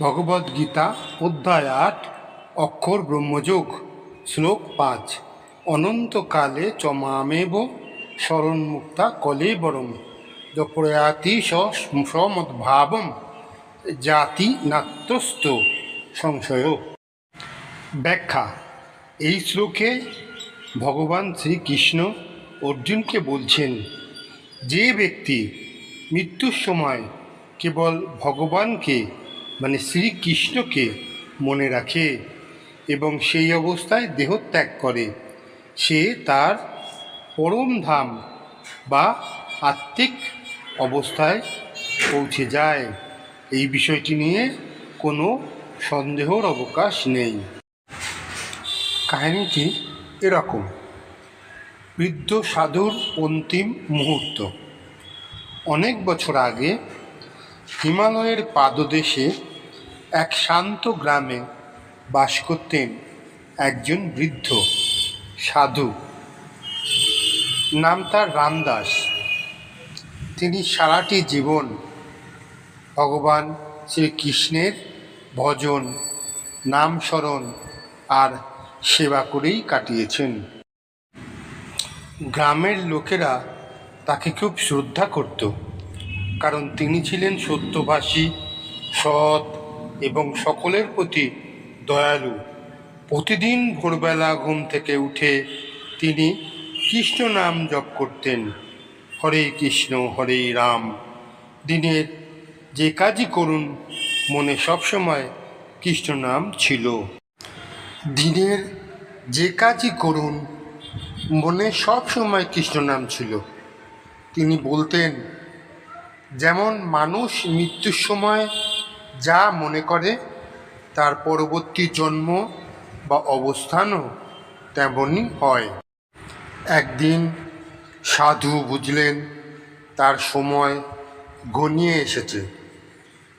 ভগবদ্গীতা অধ্যায় আট, অক্ষর ব্রহ্মযোগ, শ্লোক পাঁচ। অনন্তকালে চ মামেব কলে বরম প্রয়াতি সমদ্ভাবম, জাতি নাত্যস্ত সংশয়। ব্যাখ্যা। এই শ্লোকে ভগবান শ্রীকৃষ্ণ অর্জুনকে বলছেন, যে ব্যক্তি মৃত্যুর সময় কেবল ভগবানকে মানে শ্রীকৃষ্ণকে মনে রাখে এবং সেই অবস্থায় দেহত্যাগ করে। সে তার পরম ধাম বা আত্মিক অবস্থায় পৌঁছে যায়। এই বিষয়টি নিয়ে কোনো সন্দেহর অবকাশ নেই। কাহিনীটি এরকম। বৃদ্ধ সাধুর অন্তিম মুহূর্ত। অনেক বছর আগে হিমালয়ের পাদদেশে এক শান্ত গ্রামে বাস করতেন একজন বৃদ্ধ, সাধু। নাম তার রামদাস। তিনি সারাটি জীবন ভগবান শ্রীকৃষ্ণের ভজন, নাম স্মরণ আর সেবা করেই কাটিয়েছেন। গ্রামের লোকেরা তাকে খুব শ্রদ্ধা করত, কারণ তিনি ছিলেন সত্যভাষী সৎ এবং সকলের প্রতি দয়ালু। প্রতিদিন ভোরবেলা ঘুম থেকে উঠে তিনি কৃষ্ণ নাম জপ করতেন। হরে কৃষ্ণ, হরে রাম। দিনের যে কাজই করুন, মনে সবসময় কৃষ্ণ নাম ছিল। দিনের যে কাজই করুন, মনে সব সময় কৃষ্ণ নাম ছিল। তিনি বলতেন, যেমন মানুষ মৃত্যুর সময় যা মনে করে, তার পরবর্তী জন্ম বা অবস্থানও তেমনই হয়। একদিন সাধু বুঝলেন, তার সময় ঘনিয়ে এসেছে।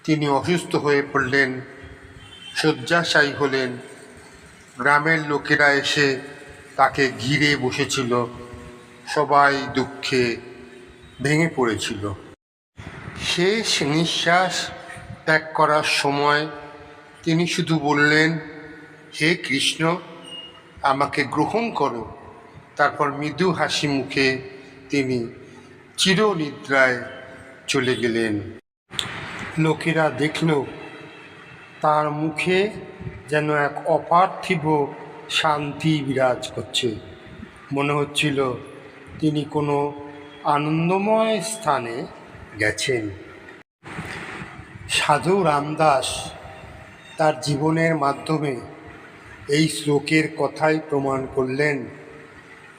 তিনি অসুস্থ হয়ে পড়লেন, শয্যাশায়ী হলেন। গ্রামের লোকেরা এসে তাকে ঘিরে বসেছিল। সবাই দুঃখে ভেঙে পড়েছিল। শেষ নিঃশ্বাস ত্যাগ করার সময় তিনি শুধু বললেন, হে কৃষ্ণ, আমাকে গ্রহণ করো। তারপর মৃদু হাসি মুখে তিনি চিরনিদ্রায় চলে গেলেন। লোকেরা দেখল, তার মুখে যেন এক অপার্থিব শান্তি বিরাজ করছে। মনে হচ্ছিল তিনি কোনো আনন্দময় স্থানে গেছেন। সাধু রামদাস তার জীবনের মাধ্যমে এই শ্লোকের কথাই প্রমাণ করলেন।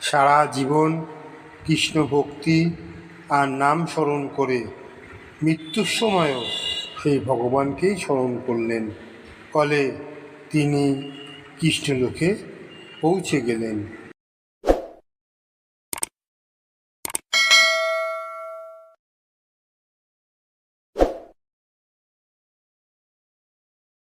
সারা জীবন কৃষ্ণ ভক্তি আর নাম স্মরণ করে মৃত্যুর সময়ও সেই ভগবানকেই স্মরণ করলেন। ফলে তিনি কৃষ্ণলোকে পৌঁছে গেলেন।